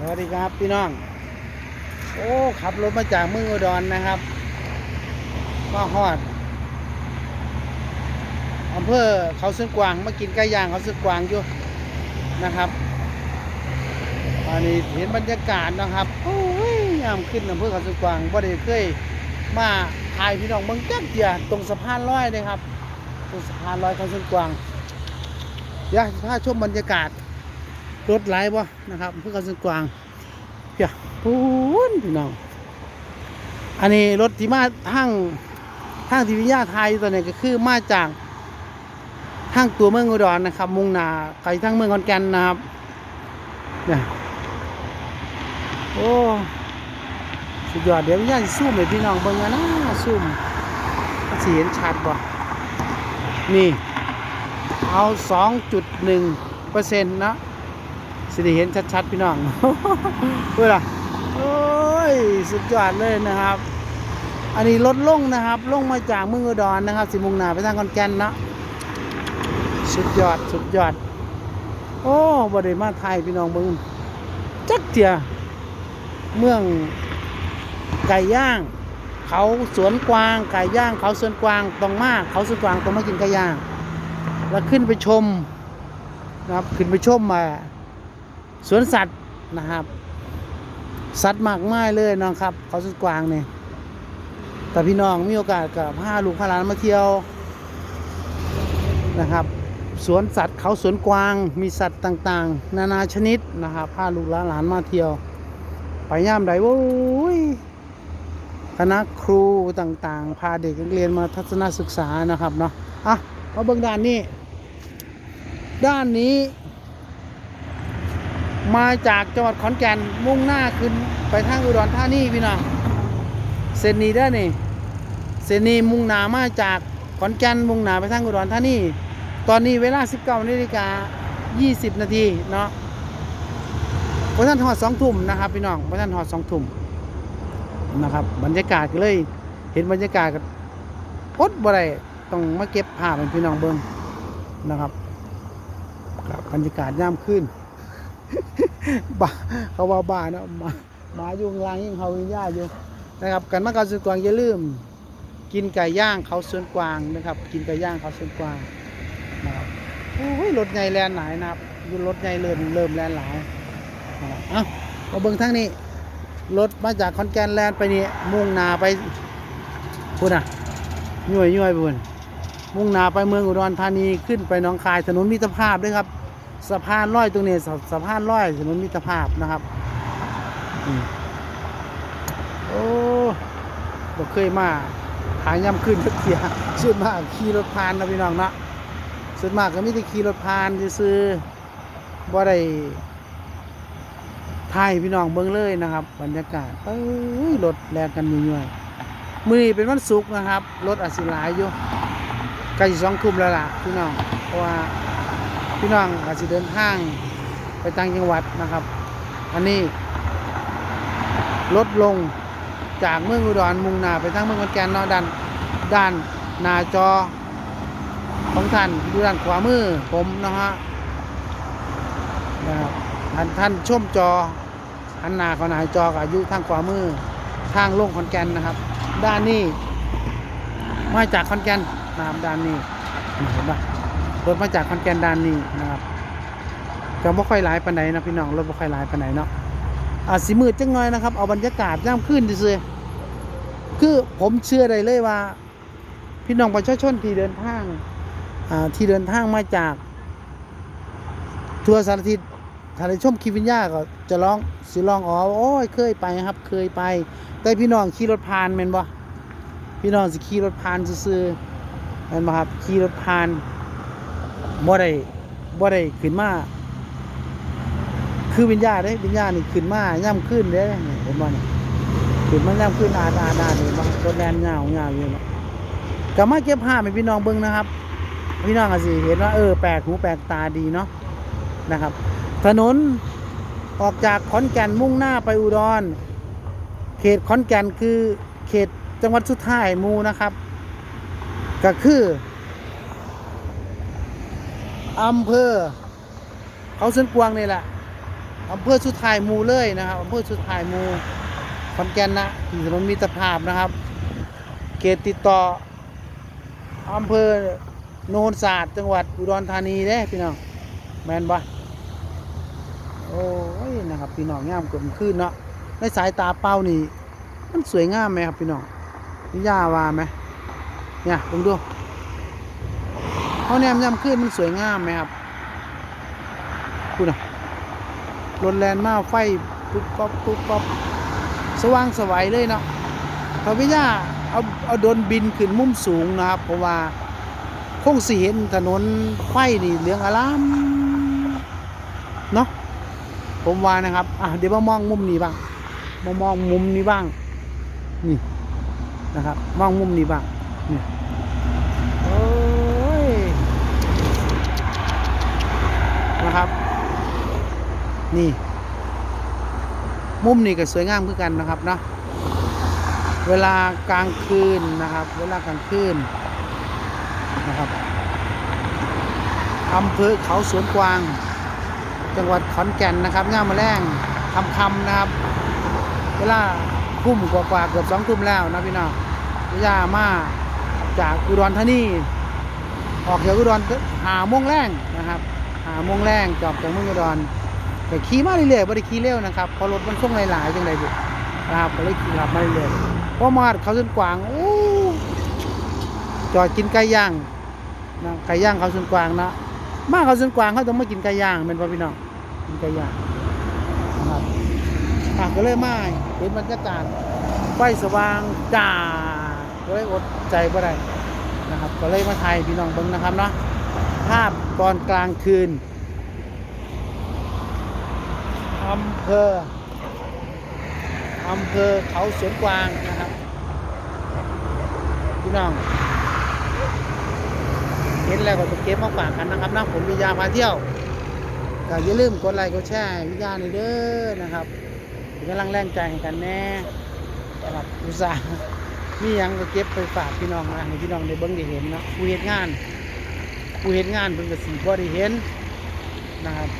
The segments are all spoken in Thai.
สวัสดีครับพี่น้อง โอ้ขับรถมาจากเมืองอุดรนะครับมาฮอดอำเภอเขาสวนกวางมากินไก่ย่างเขาสวนกวางอยู่นะครับอันนี้เห็นบรรยากาศนะครับโอ้ยยามขึ้นอำเภอเขาสวนกวางบ่ได้เคยมาถ่ายพี่น้องเมืองจักเดียตรงสะพานลอยเลยครับ ตรงสะพานลอยเขาสวนกวางเดี๋ยวถ้าชมบรรยากาศ รถไหลบ่นะครับเพื่อเขาสวนกวางเพียปูนพี่น้องอันนี้รถที่มาทางทางทิวิยาไทยตัวนี้ก็คือมาจากทางตัวเมืองอุดรนะครับ มุ่งหน้าไปทางเมืองขอนแก่นนะครับเนี่ยโอ้สุดยอดเดี๋ยววิญญาณซูมให้พี่น้องเบิ่งนะซูมมันสิเห็นชัดบ่นี่ เอา 2.1เปอร์เซ็นต์นะ สิได้เห็นชัดๆพี่น้องเพื่อล่ะโอ้ยสุดยอดเลยนะครับ อันนี้ลดลงนะครับ ลงมาจากเมืองอุดรนะครับ สิมุงหนาไปทางขอนแก่นนะสุดยอดสุดยอด โอ้บริมาไทยพี่น้องเบิ่งจักเจียเมืองไก่ย่าง เขาสวนกวางไก่ย่าง เขาสวนกวางตรงมากเขาสวนกวางต้องมากินไก่ย่าง แล้วขึ้นไปชมนะครับขึ้นไปชมมา สวนสัตว์นะครับ สัตว์มากมายเลยนะครับ เขาสุดกวางเนี่ยแต่พี่น้องมีโอกาสกับพาลูกพาหลานมาเที่ยวนะครับ สวนสัตว์เขาสวนกวางมีสัตว์ต่างๆ นานาชนิดนะครับพาลูกหลานมาเที่ยว ไปย่ามใดโว้ยคณะครูต่างๆ พาเด็กนักเรียนมาทัศนศึกษานะครับเนาะอะมาเบิ่งด้านนี้ ด้านนี้ มาจากจังหวัดขอนแก่นมุ่งหน้าขึ้นไปทางอุดรธานีพี่น้องเส้นนี้ได้นี่เส้นนี้มุ่งหน้ามาจากขอนแก่นมุ่งหน้าไปทางอุดรธานีตอนนี้เวลา 19นาฬิกา20 นาทีเนาะพระท่านหอดสองทุ่มนะครับพี่น้องพระท่านหอดสองทุ่มนะครับ บรรยากาศก็เลยเห็นบรรยากาศก็อดบ่ได้ต้องมาเก็บภาพให้พี่น้องเบิ่งนะครับกับบรรยากาศย่ามขึ้น บ้าเขาว่าบ้านะมาหมายู่งลางยิ่งเขายิ่าอยู่นะครับกันมาเขาสวนกวางอย่าลืม กินไก่ย่างเขาสวนกวางนะครับ กินไก่ย่างเขาสวนกวางนะครับโอ้ยรถใหญ่แลนหลายนะครับอยู่รถใหญ่เริ่มเริ่มแลนหลายนะเอ้ามาเบิ่งทางนี้รถมาจากคอนแกนแลนไปนี่มุ่งนาไปพูดน่ะย่วยย่วยไปพุ่นมุ่งนาไปเมืองอุดรธานีขึ้นไปหนองคายถนนมิตรภาพด้วยครับ สะพานลอยตรงนี้สะสะพานลอยถนนมิตรภาพนะครับโอ้บ่เคยมาหาย่ำขึ้นสักเทียส่วนมากขี่รถพานนะพี่น้องนะส่วนมากก็ไมีแต่ขี่รถพานซื้อบ่ได้ถ่ายพี่น้องเบิ่งเลยนะครับ บรรยากาศเอ้ยรถแลกกันยุ่ยมือนี้เป็นวันศุกร์นะครับรถอาจสิลายอยู่ใกล้สิสองทุ่มแล้วล่ะพี่น้องเพราะว่า พี่น้องอาจจะเดินทางไปต่างจังหวัดนะครับ อันนี้ ลดลงจากเมืองอุดรมุ่งหน้าไปทางเมืองขอนแก่นเนาะด้านด้านหน้าจอของท่านดูด้านขวามือผมนะฮะนะครับท่านท่านชมจอหันหน้าขาหน้าจอกับอายุทางขวามือทางลงขอนแก่นนะครับ ด้านนี้มาจากขอนแก่นนะครับด้านนี้เห็นปะ รถมาจากคอนแกนดานนี้นะครับก็บ่ค่อยหลายปานไหนนะพี่น้องรถบ่ค่อยหลายปานไหนเนาะอาสิมืดจังหน่อยนะครับ เอาบรรยากาศย่ำขึ้นซื่อคือผมเชื่อได้เลยว่า พี่น้องประชาชนที่เดินทางอ่าที่เดินทางมาจาก ทั่วสารทิศถ้าได้ชมคลิปวิญญาก็จะร้องสิร้องอ๋อโอ้ยเคยไปครับ เคยไป แต่พี่น้องขี่รถผ่านแม่นบ่พี่น้องสิขี่รถผ่านซื่อๆแม่นบ่ครับขี่รถผ่าน บ่ได้บ่ได้ขึ้นมา คือวิญญาณเด้วิญญาณนี่ขึ้นมาย่ำขึ้นเด้เห็นบ่นี่ขึ้นมาย่ำขึ้นอาดอาดอาดนี่บางรถแลนยาวยาอยู่เนาะก็มาเก็บภาพให้พี่น้องเบิ่งนะครับ พี่น้องสิเห็นว่า เออแปลกหูแปลกตาดีเนาะนะครับ ถนนออกจากขอนแก่นมุ่งหน้าไปอุดร เขตขอนแก่นคือเขตจังหวัดสุดท้ายมูนะครับ ก็คือ อำเภอเขาสวนกวางนี่แหละอำเภอสุดท้ายมูเลยนะครับอำเภอสุดท้ายมูขอนแก่นนะที่ถนนมิตรภาพนะครับ เขตติดต่ออำเภอโนนศาสตร์จังหวัดอุดรธานีเด้พี่น้องแมนปะโอ้ยนะครับพี่น้องงามกลมขึ้นเนาะในสายตาเป้านี่มันสวยงามไหมครับพี่น้องนี่ย่าว่าไหมเนี่ยลองดู เขาแนมย่ำขึ้นมันสวยงามไหมครับคุณอะรถแลนมาไฟปุ๊บปั๊บปุ๊บปั๊บสว่างสวัยเลยเนาะพระวิญญาเอาเอาโดนบินขึ้นมุมสูงนะครับ เพราะว่าคงสิเห็นถนนไฟนี่เหลืองอลามเนาะผมว่านะครับอะเดี๋ยวมามองมุมนี้บ้างมามองมุมนี้บ้างนี่นะครับมองมุมนี้บ้างนี่โอ้ย นะครับ นี่ มุมนี้ก็สวยงามคือกันนะครับเนาะเวลากลางคืนนะครับ เวลากลางคืนนะครับอำเภอเขาสวนกวาง จังหวัดขอนแก่นนะครับย่ามมาแรงคำคำนะครับ เวลาทุ่มกว่าๆเกือบสองทุ่มแล้วนะพี่น้องพิยามาจากอุดรธานีออกจากอุดรหาโมงแรงนะครับหาโมงแรงจอบจากเมืองอุดร แต่ขี่มาเรื่อยๆบริขี่เร็วนะครับเพอรถมันส่งหลายๆจังไรบุนะครับก็เลยขี่ขับมาเรื่อยๆพอมาเขาสวนกวางโอ้จอดกินไก่ย่างนะไก่ย่างเขาสวนกวางนะมาเขาสวนกวางเขาต้องมากินไก่ย่างเป็นป่ะพี่น้องกินไก่ย่างนะครับอะก็เลยมาเห็นบรรยากาศไฟสว่างจ้าก็เลยอดใจบ่ได้นะครับ ก็เลยมาถ่ายพี่น้องเบิ่งนะครับเนาะภาพตอนกลางคืน อำเภออำเภอเขาสวนกวางนะครับพี่น้องเห็นแล้วก็จะเก็บมาฝากกันนะครับนะผมวิทยาพาเที่ยวก็อย่าลืมกดไลค์กดแชร์วิทยาในอยเด้อนะครับเป็นกำลังแรงใจกันแน่สำหรับอุตสาห์มียังก็เก็บไปฝากพี่น้องนะให้พี่น้องได้เบิ่งได้เห็นนะผู้เฮ็ดงานผู้เฮ็ดงานเพิ่นก็สิบ่ได้เห็นนะครับ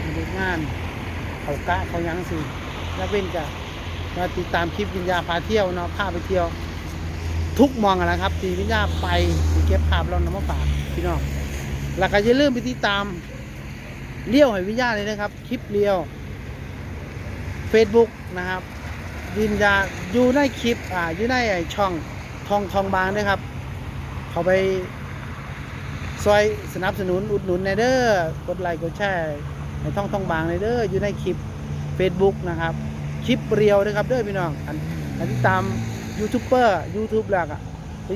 ผู้เฮ็ดงาน เขากะเขายังสิแล้วเป็นก็มาติดตามคลิปวิญญาพาเที่ยวเนาะพาไปเที่ยว ทุกมองอะนะครับ ทีวิญญาไปเก็บภาพเรานำมาฝากพี่น้องแล้วก็อย่าลืมไปติดตามเลี้ยวให้วิญญาเลยนะครับ คลิปเลี้ยว Facebook นะครับวิญญาอยู่ในคลิปอ่าอยู่ในไอช่องทองทองบางด้วยครับ เขาไปซอยสนับสนุนอุดหนุนในเด้อกดไลค์กดแชร์ ในท่องทองบางในเด้ออยู่ในคลิป Facebook นะครับคลิปเรียวนะครับเด้อพี่น้องอันอันที่ตามยูทูบเบอร์ยูทูบหลักอะ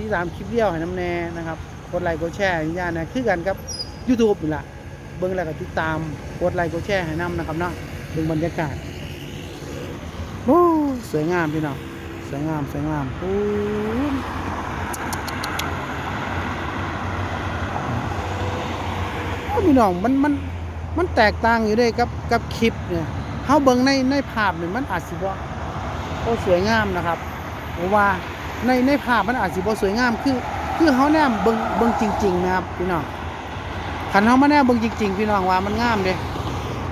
ที่ตามคลิปเรียวให้น้ำแน่นะครับกดไลค์กดแชร์วิญญาณนะคือกันครับ YouTube นี่แหละเบิ่งแล้วก็ติดตามกดไลค์กดแชร์ให้น้ำนะครับเนาะเบิ่งบรรยากาศโอ้สวยงามพี่น้องสวยงามสวยงามโอ้พี่น้องมันมัน มันแตกต่างอยู่ด้วยกับกับคลิปเนี่ยเฮาเบิ่งในในภาพเนี่ยมันอาจสิบ่โอ้สวยงามนะครับผมว่าในในภาพมันอาจสิบ่สวยงามคือคือเฮาแนมเบิ่งเบิ่งจริงๆนะครับพี่น้องคันเฮามาแนมเบิ่งจริง ๆ พี่น้องว่ามันงามเด้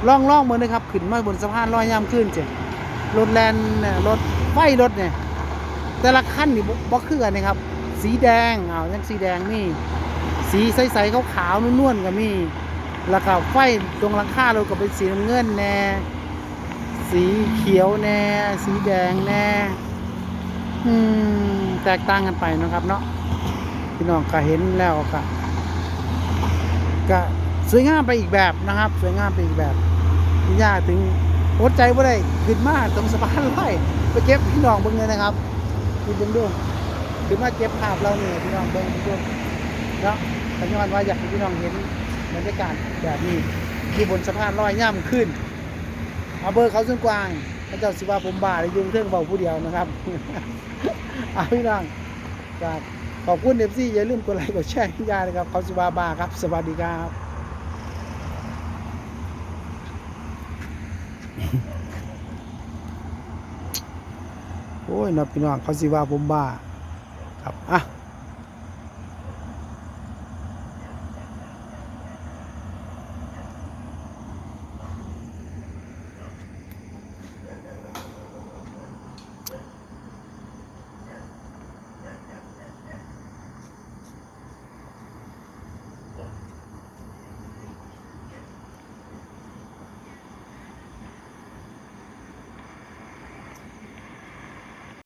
ล่องล่องเบิ่งนะครับขึ้นมาบนสะพานลอยยามขึ้นเจ้รถแลนเนี่ยรถไฟรถเนี่ยแต่ละคันนี่บ่บ่คือกันนะครับ สีแดงอ้าวยังสีแดงมีสีใสๆขาวๆนวลๆก็มี แล้วก็ไฟตรงหลังคาเรถก็เป็นสีน้ำเงินแน่ สีเขียวแน่ สีแดงแน่อืมแตกต่างกันไปนะครับเนาะพี่น้องก็เห็นแล้วก็ก็สวยงามไปอีกแบบนะครับ สวยงามไปอีกแบบที่ยากถึงอดใจบ่าได้ขึ้นมาตรงสะพานลอยไปเก็บพี่น้องเบิ่งเลยนะครับดูเบิ่งดูขึ้นมาเก็บภาพเราเนี่ยพี่น้องเบิ่งดูเนาะปัจจุบันว่าอยากให้พี่น้องเห็น บรรยากาศแบบนี้ที่บนสะพานลอยย่ำขึ้นเอาเบอร์เขาส่วนกวางพระเจ้าสิว่าผมบ้าเลยยุงเทิงเบาผู้เดียวนะครับเอาพี่น้องก็ขอบคุณเอฟซีอย่าลืมกดไลค์กดแชร์ให้ยานะครับเขาสิว่าบ้าครับ สวัสดีครับ โอ้ยนะพี่น้องเขาสิว่าผมบ้าครับอะ